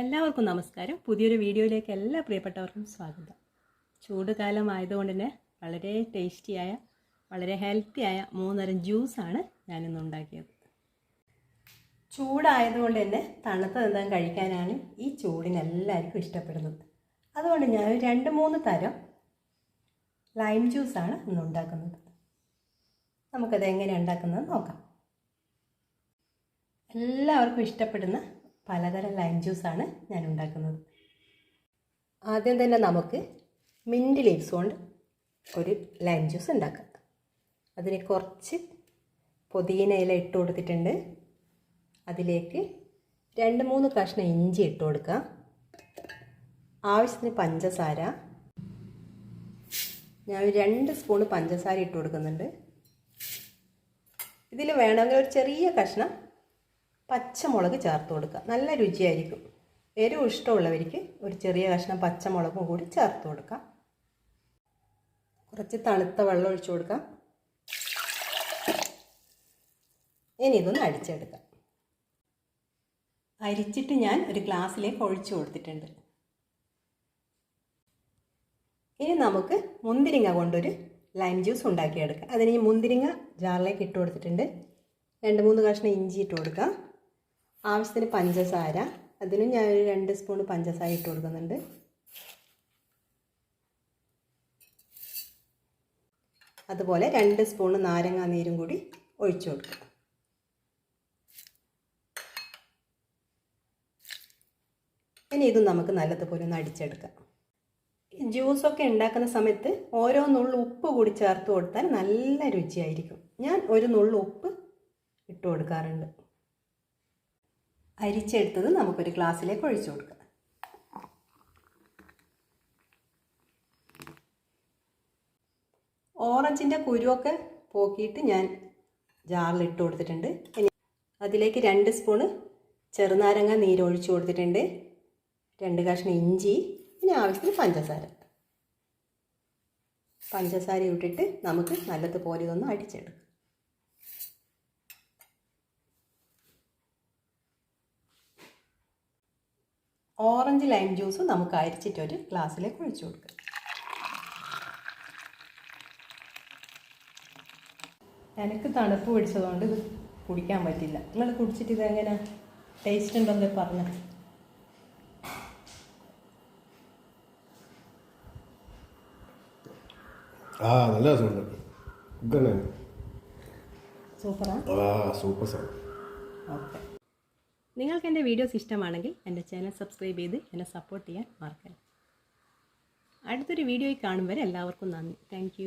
എല്ലാവർക്കും നമസ്കാരം. പുതിയൊരു വീഡിയോയിലേക്ക് എല്ലാ പ്രിയപ്പെട്ടവർക്കും സ്വാഗതം. ചൂട് കാലമായതുകൊണ്ട് തന്നെ വളരെ ടേസ്റ്റിയായ വളരെ ഹെൽത്തിയായ മൂന്നരം ജ്യൂസാണ് ഞാനിന്ന് ഉണ്ടാക്കിയത്. ചൂടായതുകൊണ്ട് തന്നെ തണുത്ത നിന്നാൻ കഴിക്കാനാണ് ഈ ചൂടിന് എല്ലാവർക്കും ഇഷ്ടപ്പെടുന്നത്. അതുകൊണ്ട് ഞാൻ രണ്ട് മൂന്ന് തരം ലൈം ജ്യൂസാണ് ഇന്ന് ഉണ്ടാക്കുന്നത്. നമുക്കത് എങ്ങനെ ഉണ്ടാക്കുന്നത് നോക്കാം. എല്ലാവർക്കും ഇഷ്ടപ്പെടുന്ന പലതരം ലൈം ജ്യൂസാണ് ഞാൻ ഉണ്ടാക്കുന്നത് ആദ്യം തന്നെ നമുക്ക് മിന്റ് ലീവ്സ് കൊണ്ട് ഒരു ലൈം ജ്യൂസ് ഉണ്ടാക്കാം. അതിന് കുറച്ച് പുതിന ഇല ഇട്ട് കൊടുത്തിട്ടുണ്ട്. അതിലേക്ക് രണ്ട് മൂന്ന് കഷ്ണം ഇഞ്ചി ഇട്ട് കൊടുക്കാം. ആവശ്യത്തിന് പഞ്ചസാര. ഞാൻ രണ്ട് സ്പൂണ് പഞ്ചസാര ഇട്ട് കൊടുക്കുന്നുണ്ട്. ഇതിൽ വേണമെങ്കിൽ ഒരു ചെറിയ കഷ്ണം പച്ചമുളക് ചേർത്ത് കൊടുക്കുക. നല്ല രുചിയായിരിക്കും. എരിവ് ഇഷ്ടമുള്ളവർക്ക് ഒരു ചെറിയ കഷ്ണം പച്ചമുളകും കൂടി ചേർത്ത് കൊടുക്കാം. കുറച്ച് തണുത്ത വെള്ളം ഒഴിച്ചു കൊടുക്കാം. ഇനി ഇതൊന്ന് അടിച്ചെടുക്കാം. അരിച്ചിട്ട് ഞാൻ ഒരു ഗ്ലാസ്സിലേക്ക് ഒഴിച്ചു കൊടുത്തിട്ടുണ്ട്. ഇനി നമുക്ക് മുന്തിരിങ്ങ കൊണ്ടൊരു ലൈം ജ്യൂസ് ഉണ്ടാക്കിയെടുക്കാം. അതിന് ഈ മുന്തിരിങ്ങ ജാറിലേക്ക് ഇട്ട് കൊടുത്തിട്ടുണ്ട്. രണ്ട് മൂന്ന് കഷ്ണം ഇഞ്ചി ഇട്ട് കൊടുക്കാം. ആവശ്യത്തിന് പഞ്ചസാര. അതിന് ഞാൻ ഒരു രണ്ട് സ്പൂൺ പഞ്ചസാര ഇട്ട് കൊടുക്കുന്നുണ്ട്. അതുപോലെ രണ്ട് സ്പൂൺ നാരങ്ങാ നീരും കൂടി ഒഴിച്ചു കൊടുക്കുക. ഇനി ഇത് നമുക്ക് നല്ലതുപോലെ ഒന്ന് അടിച്ചെടുക്കാം. ജ്യൂസൊക്കെ ഉണ്ടാക്കുന്ന സമയത്ത് ഓരോ നുള്ളു ഉപ്പ് കൂടി ചേർത്ത് കൊടുത്താൽ നല്ല രുചിയായിരിക്കും. ഞാൻ ഒരു നുള്ളു ഉപ്പ് ഇട്ട് കൊടുക്കാറുണ്ട്. അരിച്ചെടുത്തത് നമുക്കൊരു ഗ്ലാസ്സിലേക്ക് ഒഴിച്ചു കൊടുക്കാം. ഓറഞ്ചിന്റെ കുരുവൊക്കെ പോക്കിയിട്ട് ഞാൻ ജാറിൽ ഇട്ട് കൊടുത്തിട്ടുണ്ട്. ഇനി അതിലേക്ക് രണ്ട് സ്പൂണ് ചെറുനാരങ്ങ നീരൊഴിച്ചു കൊടുത്തിട്ടുണ്ട്. രണ്ട് കഷ്ണം ഇഞ്ചി പിന്നെ ആവശ്യത്തിന് പഞ്ചസാര. പഞ്ചസാര ഇട്ടിട്ട് നമുക്ക് നല്ലതുപോലെ ഇതൊന്ന് അടിച്ചെടുക്കാം. ഓറഞ്ച് ലൈം ജ്യൂസ് നമുക്ക് അരിച്ചിട്ട് ഒരു ഗ്ലാസ്സിലേക്ക് ഒഴിച്ചു കൊടുക്കാം. എനിക്ക് തണുപ്പ് പിടിച്ചതുകൊണ്ട് ഇത് കുടിക്കാൻ പറ്റില്ല. നിങ്ങൾ കുടിച്ചിട്ട് ഇതെങ്ങനെ ടേസ്റ്റ് ഉണ്ടെന്ന് പറഞ്ഞു. ആ നല്ല രസമുണ്ട്. സൂപ്പറാ? ആ സൂപ്പർ സാർ ഓക്കെ. നിങ്ങൾക്ക് എന്റെ വീഡിയോസ് ഇഷ്ടമാണെങ്കിൽ എന്റെ ചാനൽ സബ്സ്ക്രൈബ് ചെയ്ത് എന്നെ സപ്പോർട്ട് ചെയ്യാൻ മറക്കരുത്. അടുത്തൊരു വീഡിയോയിൽ കാണും വരെ എല്ലാവർക്കും നന്ദി. താങ്ക്